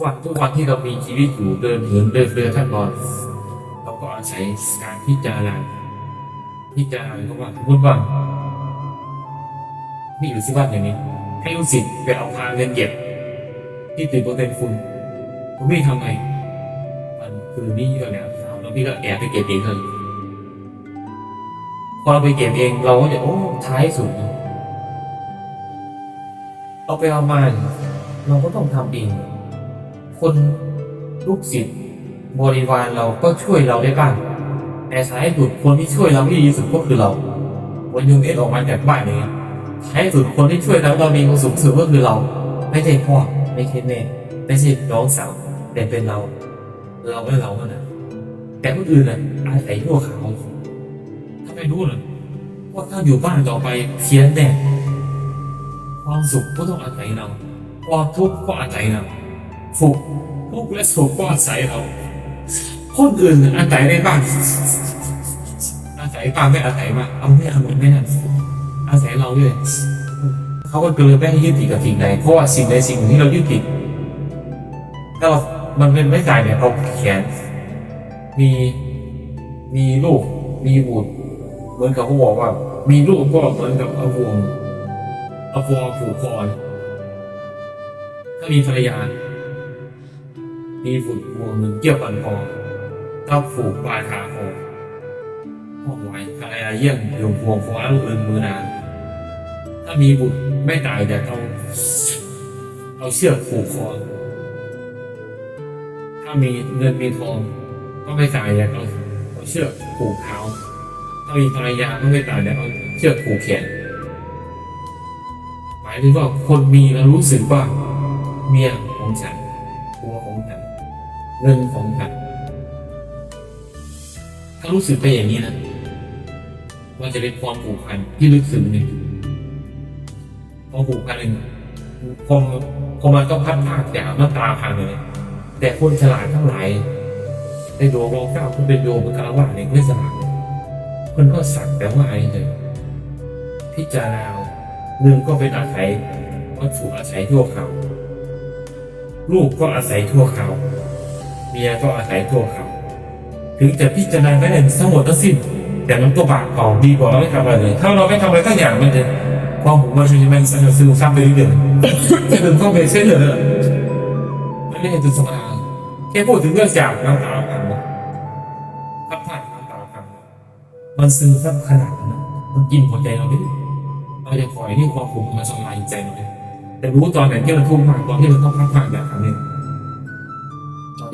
กวันทุกวันที่เรามีชีวิตอยู่เดินเหินเดินเรือท่านนอนเราก็อาศัยการพิจารณาพิจารณาก็ว่าสมมติว่านี่อยู่ที่บ้านอย่างนี้ ให้ลูกศิษย์ไปเอาพาเงินเก็บ ที่ติดตัวเต็นคุณผมไม่ทำไงมันคือนี่เราเนี่ยแล้วพี่ก็แอบไปเก็บเองเลยพอเราไปเก็บเองเราก็จะโอ้ท้ายสุดเอาไปเอามาเนี่ยเราก็ต้องทำเอง ลูกศิษย์บริวารเราก็ช่วยเราได้บ้าง แต่สายสุดคนที่ช่วยเราที่ดีสุดก็คือเราวันหนึงเอ็ดออกมาจากบ้านเลยท้ายสุดคนที่ช่วยเราเรามีความสุขสุดก็คือเรา ไม่ใช่พ่อไม่ใช่แม่ไม่ใช่น้องสาวแต่เป็นเรา เราและเราเนั้นแต่คนอื่นน่ะอาศัยชั่วขาวถ้าไม่รู้เลยว่าถ้าอยู่บ้านต่อไปเพี้ยนแน่ความสุขก็ต้องอาศัยเราความทุกข์ก็อาศัยเรา สุขทุกและสุขก็อาศัยเราคนอื่นอาศัยได้บ้างอาศัยบ้าไม่อาศัยมาเอาไม่เอาไม่นั่นอาศัยเราด้วยเขาก็เกลือไปให้ยึดติดกับสิ่งใดเพราะว่าสิ่งใดสิ่งหนึ่งที่เรายึดติดถ้าเรามันเป็นไม่ตายเนี่ยเราแขนมีมีลูกมีบุตรเหมือนกับเขาบอกว่า มีลูกก็เหมือนกับอาวงอาพอผูกคอถ้ามีภรรยา มีบุตรวงหนึ่งเกี่ยวกันพอถ้าผูกปลายขาคอพ่อไว้ภรรยาเยี่ยมโยมพวงฟ้าลูกอื่นมือนาน ถ้ามีบุตรไม่ตายแต่เอาเอาเชือกผูกคอ ถ้ามีเงินมีทองก็ไม่ตายแต่เอาเอาเชือกผูกเท้าถ้ามีภรรยาก็ไม่ตายแต่เอาเชือกผูกแขนหมายถึงว่าคนมีแล้วรู้สึกว่าเมียของฉันตัวของฉัน เงินของฉันถ้ารู้สึกไปอย่างนี้นะมันจะเป็นความผูกพันที่ลึกซึ้งหนึ่งความผูกพันหนึ่งพอพอมันก็พัดพากจากมาตราพังเลยแต่คนฉลาดทั้งหลายในดวงรก้าคุณเป็นโยมเป็นคารวะเนี่ยไม่ฉลาดคนก็สักแต่ว่าไอ้เลยพิจารณาเอาหนึ่งก็เป็นอาศัยวัตถุอาศัยทั่วเขาลูกก็อาศัยทั่วเขา มียก็อาศัยทั่วเขา ถึงจะพิจารณาได้ทั้งหมดทั้งสิ้น แต่มันก็บาปเก่าดีกว่าเราไม่ทำอะไรเลย ถ้าเราไม่ทำอะไรสักอย่างมันจะความผมมันจะมันจะซึมซับไปเรื่อยๆจะถึงเข้าไปเส้นเลยไม่ได้จุดสมานแค่พูดถึงเรื่องจากน้ำตาพังพับผ่านน้ำตาพังมันซึมซับขนาดนั้นมันกินหัวใจเราไม่ได้เราจะปล่อยให้ความผูกมันสลายใจเราแต่รู้ตอนไหนที่เราทุ่มมากตอนที่เราต้องพักผ่อนแบบค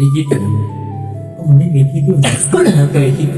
รั้งนี้ตอนที่คิดถึงก็มันไม่มีที่พึ่งเคยคิด